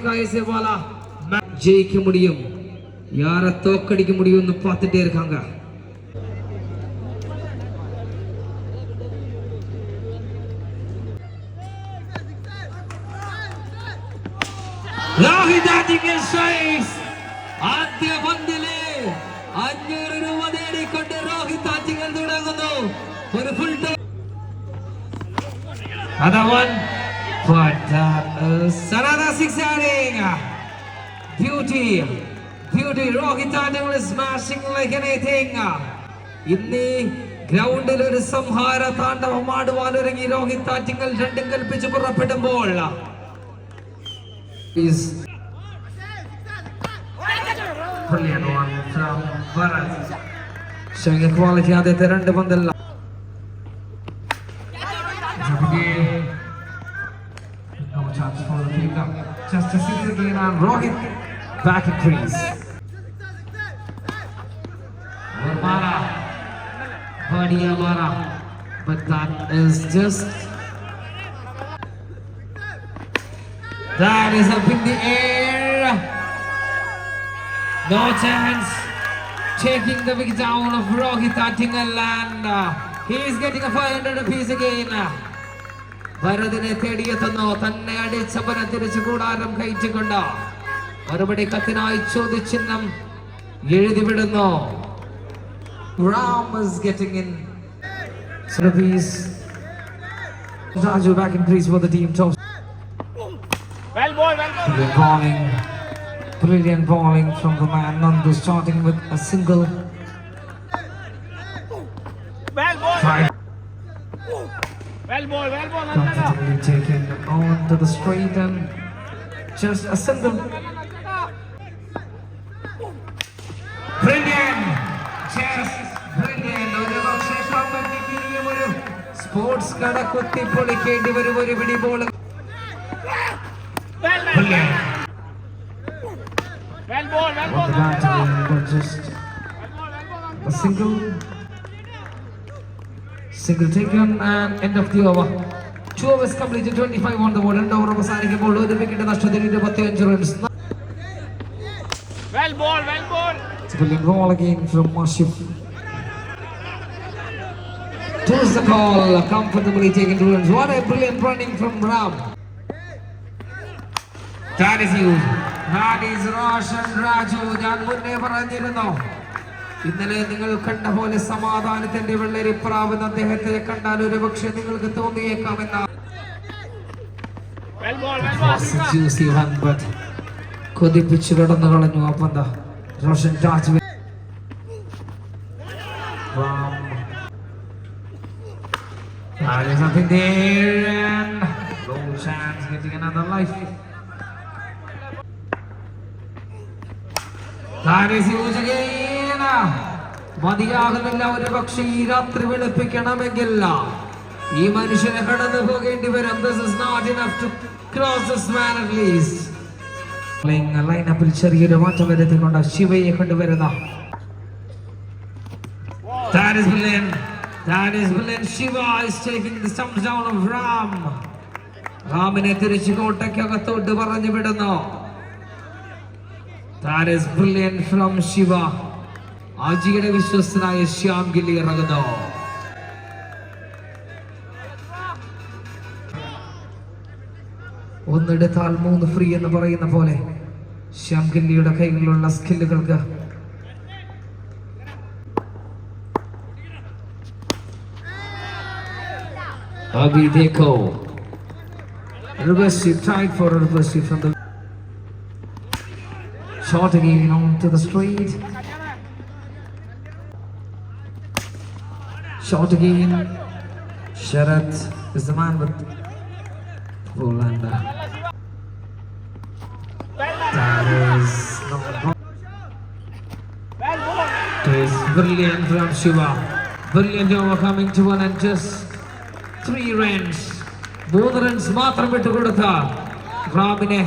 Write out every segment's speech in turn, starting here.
காயசே வாலா ஜெயிக்க முடியும் யாரை தோக்கடிக்க முடியும்னு பார்த்துட்டே இருக்காங்க രോഹിതാജിക്ക് സ്ട്രൈക്സ് ആദ്യ പന്തില് അഞ്ഞൂറ് രൂപ നേടിക്കൊണ്ട് രോഹിത് ആറ്റിങ്ങൾ തുടങ്ങുന്നു ഒരു full time Another one. But that is six. Beauty. Beauty. Rohit Anil is smashing like anything. ഇന്ന് ഗ്രൗണ്ടിൽ ഒരു സംഹാര താണ്ഡവം ആടുവാനൊരുങ്ങി രോഹിത് ആറ്റിങ്ങൾ രണ്ടും കൽപ്പിച്ച് പുറപ്പെടുമ്പോൾ brilliant one from Varad. showing a quality ആദ്യത്തെ രണ്ട് പന്തല്ല Back increase. Vermara. Badi Amara. But that is just. That is up in the air. No chance. Taking the wicket down of Rohit Attingal and uh, he is getting a 500 apiece again. ഭരതിനെ തേടിയെത്തുന്നു തന്നെ അടിച്ചവനെ തിരിച്ചു കൂടാരം കയറ്റിക്കൊണ്ട് മറുപടി കത്തിനായി ചോദ്യചിഹ്നം എഴുതിവിടുന്നു Ram is getting in. Surabhi's Raju back in crease for the team toss. Well ball, well ball. Brilliant bowling. Brilliant bowling from the man Nandu starting with a single Well ball. try Well ball, well ball. Nandana. comfortably taken on to the straight and just a single again, but just വരും ഒരു ball. a single single taken and end of the over. Two overs completed, 25 on the board. രണ്ട് over അവസാനിക്കുമ്പോൾ ഒരു wicket നഷ്ടത്തിൽ ഇരുപത്തിയഞ്ച് runs Well ball, well ball. It's a brilliant ball again from Mashif. Towards the call, comfortably taken two runs. What a brilliant running from Ram. That is you. That is Roshan Raju. ഞാൻ മുന്നേ പറഞ്ഞിരുന്നു ഇന്നലെ നിങ്ങൾ കണ്ട പോലെ സമാധാനത്തിന്റെ വെള്ളരിപ്രാവെന്ന് അദ്ദേഹത്തെ കണ്ടാൽ ഒരു പക്ഷെ നിങ്ങൾക്ക് തോന്നിയേക്കാമെന്ന കൊതിപ്പിച്ചു കടന്നു കളഞ്ഞു ആ പന്ത Roshan Raj Ram. That is nothing in there and low chance getting another life. That is huge again. മതിയാകുന്നില്ല ഒരു പക്ഷേ ഈ രാത്രി വെളുപ്പിക്കണമെങ്കിൽ ഈ മനുഷ്യനെ കടന്നു പോകേണ്ടി വരും this is not enough to cross this man at least ലൈനപ്പിൽ ചെറിയൊരു മാറ്റം വരുത്തിക്കൊണ്ട് ശിവയെ കൊണ്ടുവരുന്ന That is brilliant. That is brilliant. Shiva is taking the stumps down of Ram. റാമിനെ തിരിച്ചു കോട്ടയ്ക്കകത്തോട്ട് പറഞ്ഞു വിടുന്നു That is brilliant from Shiva. അജിയുടെ വിശ്വസ്തനായ ശ്യാം ഗില്ലി ഇറങ്ങുന്നു ഒന്നെടുത്താൽ മൂന്ന് ഫ്രീ എന്ന് പറയുന്ന പോലെ ശ്യാം ഗില്ലിയുടെ കൈകളിലുള്ള സ്കില്ലുകൾക്ക് Abhi Deko. Reverse it. tried for a reverse it from the shot again onto the straight. Shot again. Sharat is the man with Rolanda. That is not It is brilliant from Shiva. Brilliant overcoming to one and just three runs മൂന്ന് runs മാത്രം വിട്ടുകൊടുത്ത റാമിനെ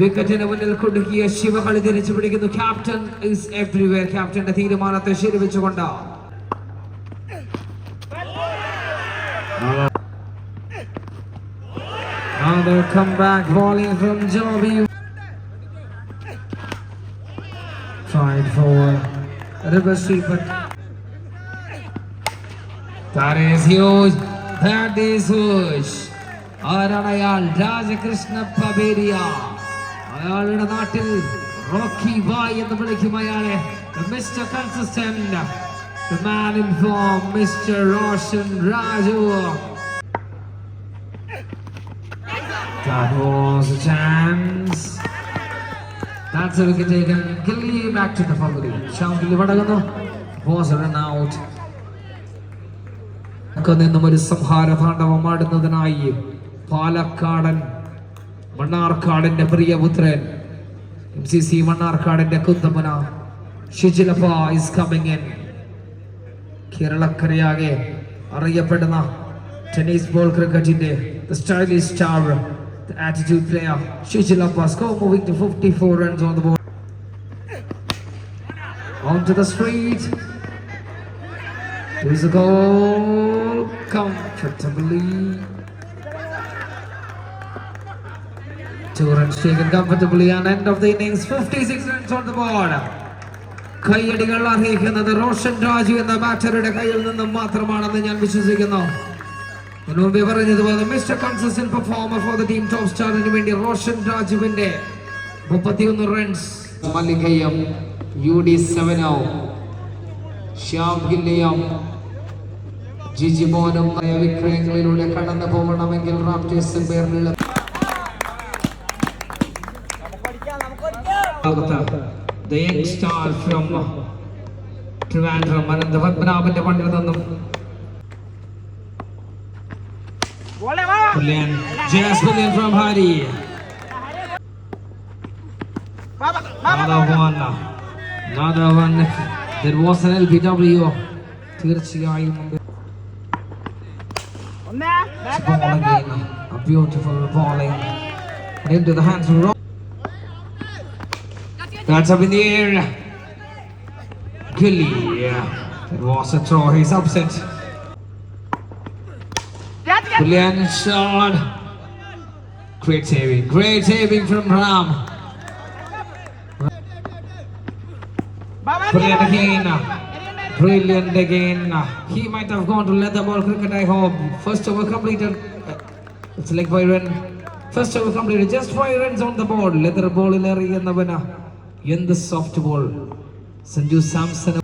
വിക്കറ്റിന് മുന്നിൽ കുടുക്കിയ ശിവകളി തിരിച്ചു പിടിക്കുന്നു. Captain is everywhere ക്യാപ്റ്റന്റെ തീരുമാനത്തെ ശരിവെച്ചുകൊണ്ട്. Another comeback volley from Joby. Tried for reverse sweep, but that is huge. ആരാണ് അയാൾ രാജകൃഷ്ണ പബേരിയ അയാളുടെ നാട്ടിൽ റോക്കി ബായ് എന്ന് വിളിക്കും അയാളെ mister consistent The man in form, Mr. Roshan Raju. That was a chance. That's a wicket taken. Gilly back to the Faguri. Sham Gilly Vadaganno was a run out. ഒക്കെ നിന്നും ഒരു സംഹാര താണ്ഡവമാടുന്നതിനായി പാലക്കാടൻ മണ്ണാർക്കാടിന്റെ പ്രിയപുത്രൻ എം സി സി മണ്ണാർക്കാടിന്റെ കുന്തമന ഷിജിലഫ ഇസ് കമ്മിങ് കേരളക്കരയാകെ അറിയപ്പെടുന്ന ടെന്നീസ് ബോൾ ക്രിക്കറ്റിന്റെ stylish attitude player to 54 runs on the street. Here's a goal. Comfortably. Two runs taken comfortably and end of the innings. 56 runs on the board. കൈയടികൾ അർഹിക്കുന്നത് റോഷൻ രാജു എന്ന ബാറ്ററുടെ കയ്യിൽ നിന്നും മാത്രമാണെന്ന് ഞാൻ വിശ്വസിക്കുന്നു മുമ്പേ പറഞ്ഞതുപോലെ mister consistent performer for the team top സ്റ്റാറിന് വേണ്ടി റോഷൻ രാജുവിന്റെ മുപ്പത്തിയൊന്ന് റൺസ് മല്ലികയും യു ഡി സെവനോ ശ്യാം ഗില്ലയും ജിജി മോനും വിക്രയങ്ങളിലൂടെ കടന്നു പോകണമെങ്കിൽ റാപ്റ്റേഴ്സ് പേരിലുള്ള The young star from Trivandrum, അനന്ത പത്മനാഭന്റെ മണ്ണിൽ നിന്നും one. Another one. There was an LBW. തീർച്ചയായും back up, ball back up. again. A beautiful volley. And into the hands of Rob. That's up in the air. Gilly. It was a throw. He's upset. Brilliant shot. Great saving. Great saving from Ram. Brilliant again. Brilliant again. He might have gone to leather ball cricket, I hope. First over completed. It's like by run. First over completed. Just five runs on the board. Leather ball in the winner In the soft ball. Sanju Samson.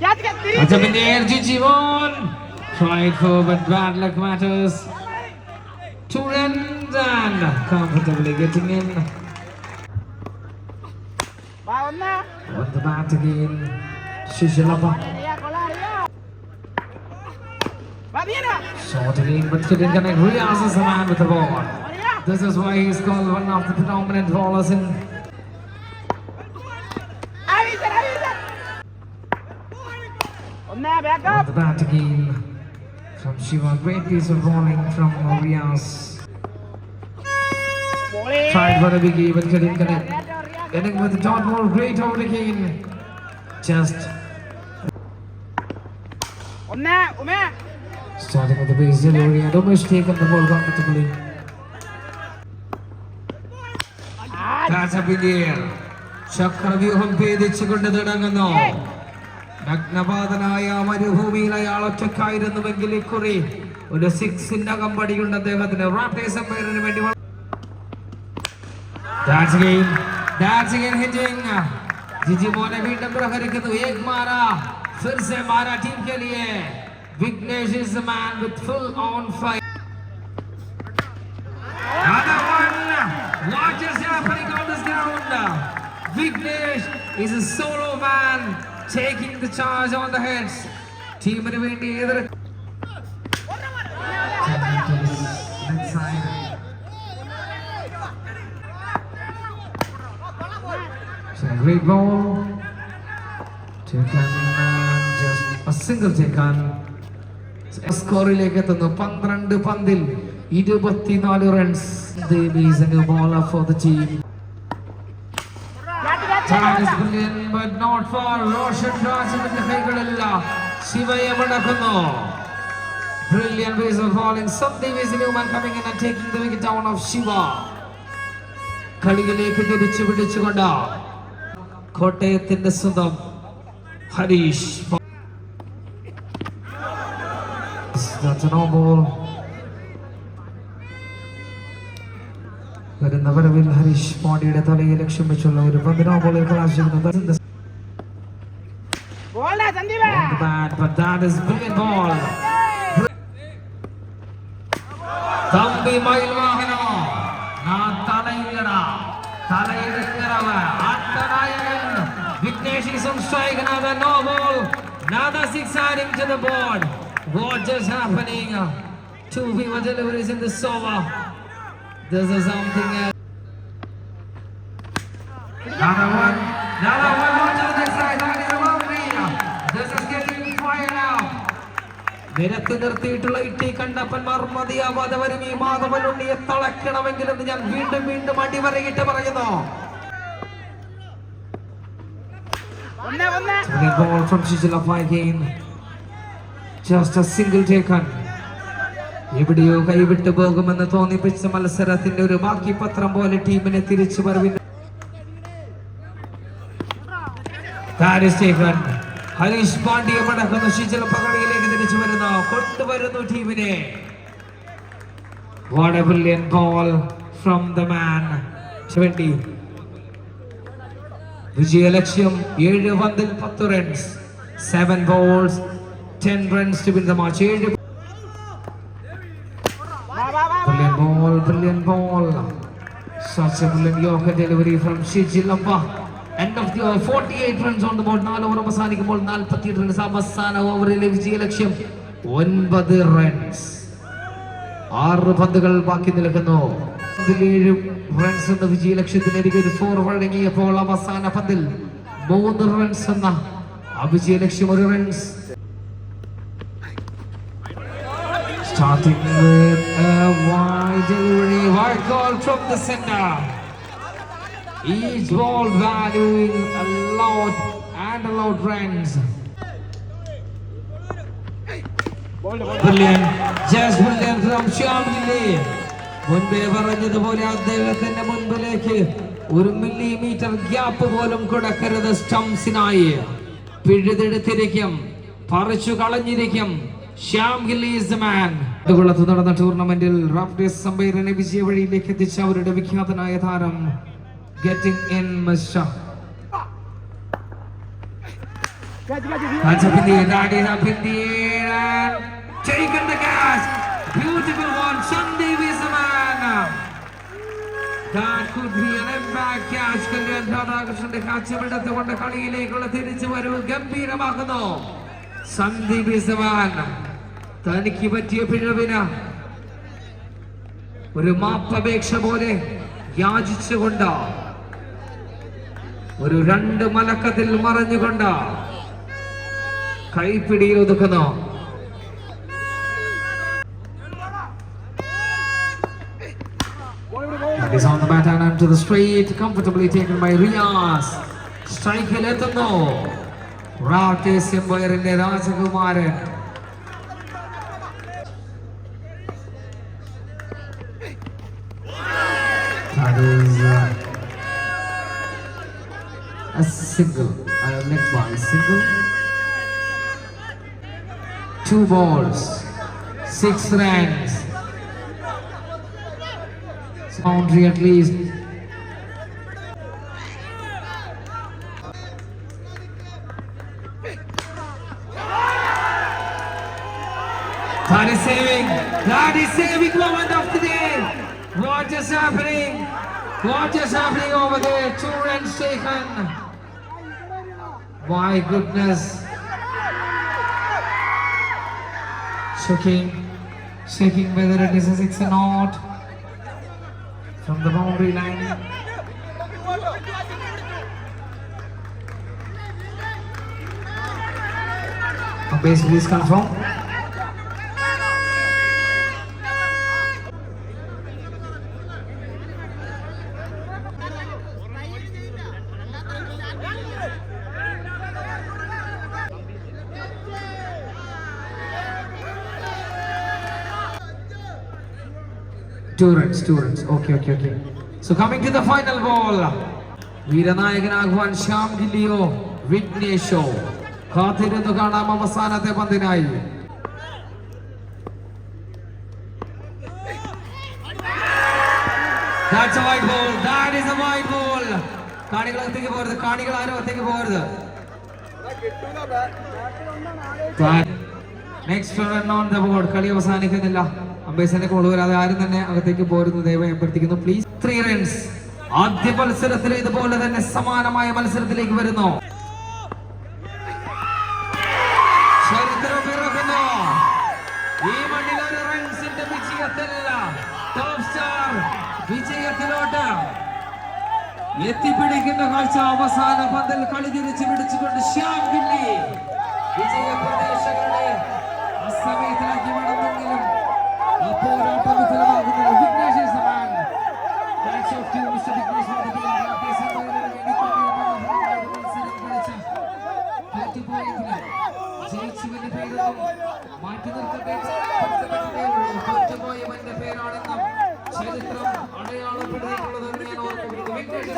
Ajab in the air, Gigi one. Tried for, but bad luck matters. Two runs and comfortably getting in. On the bat again. Shishalapa. Dia, kolar, dia. Bapak, dia dah. Shot again, but couldn't connect. Riaz is the man with the ball. Oh, dia. This is why he's called one of the predominant bowlers in. Habisan, habisan. ഒന്ന്, back On up. the bat again from Shiva. Great piece of bowling from Riaz. Boleh. Tried for a biggie, but couldn't connect. Lihat, lihat, lihat. Getting with the dot ball, great out again. Just ഒന്ന്, ഉമ്മ. starting with the base delivery and almost taken the ball comfortably. That's up in the air. ചക്രവ്യൂഹം ഭേദിച്ചുകൊണ്ട് തുടങ്ങുന്നു നഗ്നപാതനായ മരുഭൂമിയിൽ അയാൾ ഒറ്റക്കായിരുന്നുവെങ്കിൽ ഇക്കുറി ഒരു സിക്സിന്റെ കമ്പടിയുണ്ട് അദ്ദേഹത്തിന് raptors അമ്പയറിന് വേണ്ടി That's again. That's again hitting. Jiji മോനെ വീണ്ടും പ്രഹരിക്കുന്നു ഏക് फिर से मारा टीम के लिए Vighnesh is the man with full on fire Another one. What is happening on this ground? Vignesh is a solo man taking the charge on the heads. ടീമിന് വേണ്ടി എതിർ Left side. So a great ball. Taken and single ചെക്കാൻ സ്കോറിലേക്ക് എത്തുന്നു പന്ത്രണ്ട് പന്തിൽ ഇരുപത്തിനാല് runs ദേവീസിന്റെ ball of for the team കോട്ടയത്തിന്റെ സ്വന്തം Harish That's a no ball. വരുന്ന വരവിൽ ഹരീഷ് പാണ്ഡ്യയുടെ തലയെ ലക്ഷ്യം വെച്ചുള്ള ഒരു പന്തിനോ ബോളിൽ കലാശിക്കുന്നത് ബോൾഡാ Sandeep on the bat, but that is brilliant ball. Thampi മയിൽ വാഹനോ ഞാൻ തലയില്ലടാ തലയിലെത്തിറവ ആട്ടനായകൻ Vignesh is on strike another no ball another six adding to the board what just happening two people deliveries in the Sova. this is something else Another one, another one, Watch out this side, that is a boundary. This is getting fire now. നിരത്ത് നിർത്തിയിട്ടുള്ള ഇട്ടി കണ്ടപ്പന്മാർ മതിയാവാതെ വരും ഈ മാധവനുണ്ണിയെ തളയ്ക്കണമെങ്കിലെന്ന് ഞാൻ വീണ്ടും വീണ്ടും അടിവരയിട്ട് പറയുന്നു ഒന്ന് ഒന്ന് The ball from Shishila again. Just a single taken. എവിടെയോ കൈവിട്ടു പോകുമെന്ന് തോന്നിപ്പിച്ച മത്സരത്തിന്റെ ഒരു ബാക്കി പത്രം പോലെ ടീമിനെ തിരിച്ചു taken. ഹരീഷ് പാണ്ഡ്യ മടക്കുന്നു ശിശില പകടയിലേക്ക് തിരിച്ചു വരുന്നു കൊണ്ടുവരുന്നു ടീമിനെ What a brilliant ball from the man. 20. വിജയലക്ഷ്യം ഏഴ് പന്തിൽ പത്ത് runs seven balls ten runs to win the match ഏഴ് വാ വാ വാ Brilliant ball, brilliant ball. Such a brilliant Yorker delivery from Shiji Lamba. End of the over, 48 runs on the board. നാല് over അവസാനിക്കുമ്പോൾ നാൽപ്പത്തി റൺസ് അവസാന ഓവറിലെ വിജയലക്ഷ്യം ഒൻപത് റൺസ് ആറ് പന്തുകൾ ബാക്കി നിൽക്കുന്നു ഏഴ് റൺസ് എന്ന വിജയലക്ഷ്യത്തിനരികെ ഒരു ഫോർ വഴങ്ങിയപ്പോൾ അവസാന പന്തിൽ മൂന്ന് റൺസ് എന്ന ആ വിജയലക്ഷ്യം ഒരു runs Starting with a wide delivery, wide call from the center. Each ball valuing a lot and a lot runs. Brilliant, just brilliant from Shyam Gilly. മുൻപേ പറഞ്ഞതുപോലെ അദ്ദേഹത്തിന്റെ മുൻപിലേക്ക് ഒരു മില്ലിമീറ്റർ ഗ്യാപ്പ് പോലും കൊടുക്കരുത് സ്റ്റംസിനായി പിഴുതെടുത്തിരിക്കും പറിച്ചു കളഞ്ഞിരിക്കും Shyam gilli is the man കുളത്ത് നടന്ന ടൂർണമെന്റിൽ റാഫ്റ്റേഴ്സ് സമ്പൈറിനെ വിജയ വഴിയിലേക്ക് എത്തിച്ച അവരുടെ വിഖ്യാതനായ താരം ഗെറ്റിംഗ് ഇൻ മിസ്റ്റർ ഗജ് ഗജ് Hands up in the air, that is up in the air and taken the gas. Beautiful one, Sandeep is a man. That could be an impact catch. Kalyan രാധാകൃഷ്ണന്റെ കാഴ്ചപ്പെടുത്ത് കൊണ്ട് കളിയിലേക്കുള്ള തിരിച്ചു വരവ് ഗംഭീരമാക്കുന്നു സന്ദീപ് തനിക്ക് പറ്റിയ പിഴവിന് ഒരു മാപ്പപേക്ഷ പോലെ യാചിച്ചുകൊണ്ട് ഒരു രണ്ട് മലക്കത്തിൽ മറഞ്ഞുകൊണ്ട് കൈപ്പിടിയിൽ ഒതുക്കുന്നു is on the bat and onto the straight, comfortably taken by Riaz. them എത്തുന്നു റാക്കേസ് എംപയറിന്റെ രാജകുമാരൻ That is uh, a single, a leg ball single. Two balls, six runs. Boundary at least. That is saving. That is saving moment of the day. What is happening? What is happening over there? Two runs taken. My goodness. Checking, Shaking whether it is a six or not. From the boundary line. Base please confirm. Two runs, two runs. Okay, okay, okay. So coming to the final ball. വീരനായകനാകുവാൻ Shyam ഗില്ലിയോ വിഘ്നേഷോ കാത്തിരുന്നു കാണാം അവസാനത്തെ പന്തിനായി That's a white ball. That is a white ball. കാണികൾ അകത്തേക്ക് പോകരുത് കാണികൾ ആരും ഒത്തേക്ക് പോകരുത് next run on the board കളി അവസാനിക്കുന്നില്ല അംബേസിനെ കോൾ വരാതെ ആരും തന്നെ അകത്തേക്ക് പോരുന്നു ദയവായി അഭ്യർത്ഥിക്കുന്നു പ്ലീസ് ത്രീ റൺസ് ആദ്യ മത്സരത്തിൽ ഇതുപോലെ തന്നെ സമാനമായ മത്സരത്തിലേക്ക് വരുന്നു. ഈ റൺസിന്റെ സ്റ്റാർ എത്തിപ്പിടിക്കുന്ന കാഴ്ച അവസാന പന്തൽ കളി തിരിച്ചു പിടിച്ചുകൊണ്ട് ശ്യാം ഗില്ലി വിജയ പ്രദേശങ്ങളെ അസമയത്തിലാക്കി മടങ്ങുമെങ്കിലും ആ പോരാട്ടം വിഫലമാകുന്നില്ല Vignesh is the man. Hats mister. Vignesh ജയിച്ചുവെന്ന പേരൊന്നും മാറ്റി. തോറ്റുപോയവന്റെ പേരാണെന്നും ചരിത്രം അടയാളപ്പെടുത്തിയിട്ടുള്ളതെന്ന് ഞാൻ ഓർമ്മിപ്പിക്കുന്നു. വിഘ്നേഷ്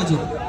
해야죠.